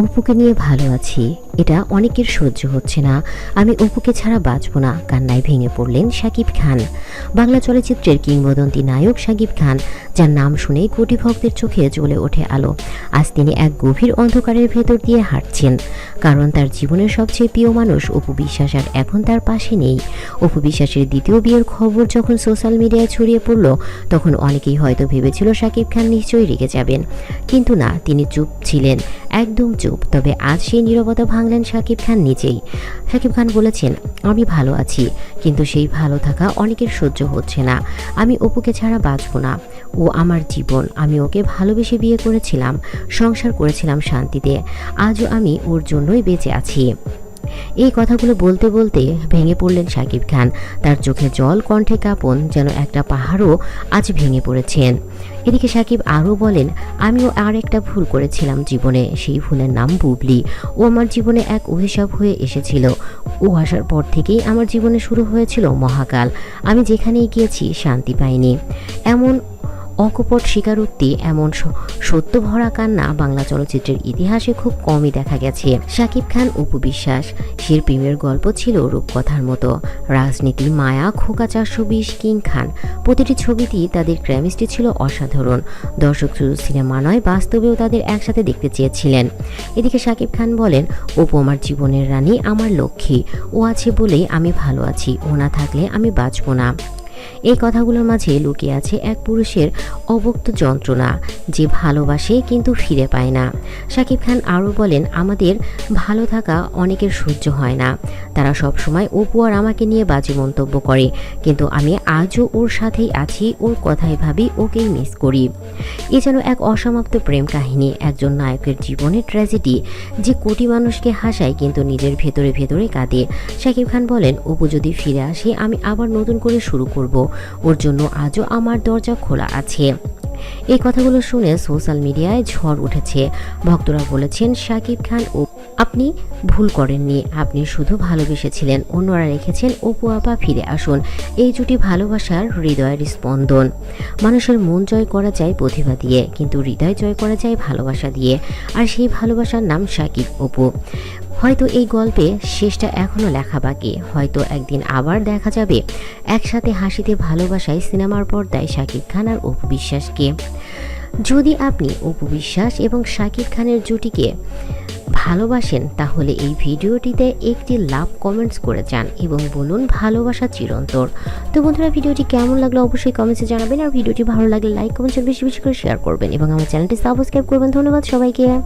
অপুকে নিয়ে ভালো আছি। এটা অনেকের সহ্য হচ্ছে না। আমি অপুকে ছাড়া বাঁচব না। কান্নায় ভেঙে পড়লেন শাকিব খান। বাংলা চলচ্চিত্রের কিংবদন্তি নায়ক শাকিব খান, যার নাম শুনেই কোটি ভক্তের চোখে জ্বলে ওঠে আলো। আজ তিনি এক গভীর অন্ধকারের ভেতর দিয়ে হাঁটছেন। কারণ তার জীবনের সবচেয়ে প্রিয় মানুষ অপু বিশ্বাস আর এখন তার পাশে নেই। অপু বিশ্বাসের দ্বিতীয় বিয়ের খবর যখন সোশ্যাল মিডিয়ায় ছড়িয়ে পড়ল, তখন অনেকেই হয়তো ভেবেছিল শাকিব খান নিশ্চয়ই রেগে যাবেন। কিন্তু না, তিনি চুপ ছিলেন। একদম চুপ। তবে আজ সেই নিরবতা নীরবতা ভাঙলেন শাকিব খান নিজেই। শাকিব খান বলেছেন, আমি ভালো আছি, কিন্তু সেই ভালো থাকা অনেকের সহ্য হচ্ছে না। আমি অপুকে ছাড়া বাঁচব না। ও আমার জীবন। আমি ওকে ভালোবেসে বিয়ে করেছিলাম, সংসার করেছিলাম শান্তিতে। আজও আমি ওর জন্যই বেঁচে আছি। এই কথাগুলো বলতে বলতে ভেঙে পড়লেন সাকিব খান। তার চোখে জল কণ্ঠে কাঁপন যেন একটা পাহাড়ও আজ ভেঙে পড়েছেন। এদিকে সাকিব আরও বলেন, আমিও আর একটা ভুল করেছিলাম জীবনে, সেই ভুলের নাম বুবলি। ও আমার জীবনে এক অভিশাপ হয়ে এসেছিল। ও আসার পর থেকেই আমার জীবনে শুরু হয়েছিল মহাকাল। আমি যেখানেই গিয়েছি শান্তি পাইনি। এমন অকপট স্বীকারোক্তি এমন সত্য ভরা কান্না বাংলা চলচ্চিত্রের ইতিহাসে খুব কমই দেখা গেছে। শাকিব খান অপু বিশ্বাস সের প্রেমের গল্প ছিল রূপকথার মতো। রাজনীতি মায়া, খোকা চারশো বিশ, কিং খান। প্রতিটি ছবিতেই তাদের ক্রেমিস্ট্রি ছিল অসাধারণ। দর্শক শুধু সিনেমা নয়, বাস্তবেও তাদের একসাথে দেখতে চেয়েছিলেন। এদিকে শাকিব খান বলেন, অপু আমার জীবনের রানী, আমার লক্ষ্মী। ও আছে বলেই আমি ভালো আছি। ও না থাকলে আমি বাঁচব না। এই কথাগুলোর মাঝে লুকিয়ে আছে এক পুরুষের অবক্ত যন্ত্রণা, যে ভালোবাসে কিন্তু ফিরে পায় না। শাকিব খান আরও বলেন, আমাদের ভালো থাকা অনেকের সহ্য হয় না। তারা সব সময় অপু আর আমাকে নিয়ে বাজে মন্তব্য করে, কিন্তু আমি আজও ওর সাথেই আছি, ওর কথাই ভাবি, ওকেই মিস করি। এ যেন এক অসমাপ্ত প্রেম কাহিনী, একজন নায়কের জীবনের ট্র্যাজেডি যে কোটি মানুষকে হাসায় কিন্তু নিজের ভেতরে ভেতরে কাঁদে। শাকিব খান বলেন, অপু যদি ফিরে আসে, আমি আবার নতুন করে শুরু করব। ওর জন্য আজও আমার দরজা খোলা আছে। এই কথাগুলো শুনে সোশ্যাল মিডিয়ায় ঝড় উঠেছে। ভক্তরা বলেছেন শাকিব খান, ও, আপনি ভুল করেননি। আপনি শুধু ভালোবেসেছিলেন। অন্যরা রেখেছেন, অপু আপা, ফিরে আসুন। এই জুটি ভালোবাসার হৃদয়ের স্পন্দন। মানুষের মন জয় করা যায় প্রতিভা দিয়ে, কিন্তু হৃদয় জয় করা যায় ভালোবাসা দিয়ে। আর সেই ভালোবাসার নাম শাকিব অপু। হয়তো এই গল্পে শেষটা এখনও লেখা বাকি। হয়তো একদিন আবার দেখা যাবে। একসাথে হাসিতে ভালোবাসায় সিনেমার পর্দায় শাকিব খান আর অপু বিশ্বাসকে। যদি আপনি অপু বিশ্বাস এবং শাকিব খানের জুটিকে ভালোবাসেন, তাহলে এই ভিডিওটিতে একটি লাভ কমেন্টস করে যান এবং বলুন ভালোবাসা চিরন্তর তো বন্ধুরা, ভিডিওটি কেমন লাগল অবশ্যই কমেন্টসে জানাবেন। আর ভিডিওটি ভালো লাগলে লাইক কমেন্টস বেশি বেশি করে শেয়ার করবেন এবং আমার চ্যানেলটি সাবস্ক্রাইব করবেন। ধন্যবাদ সবাইকে।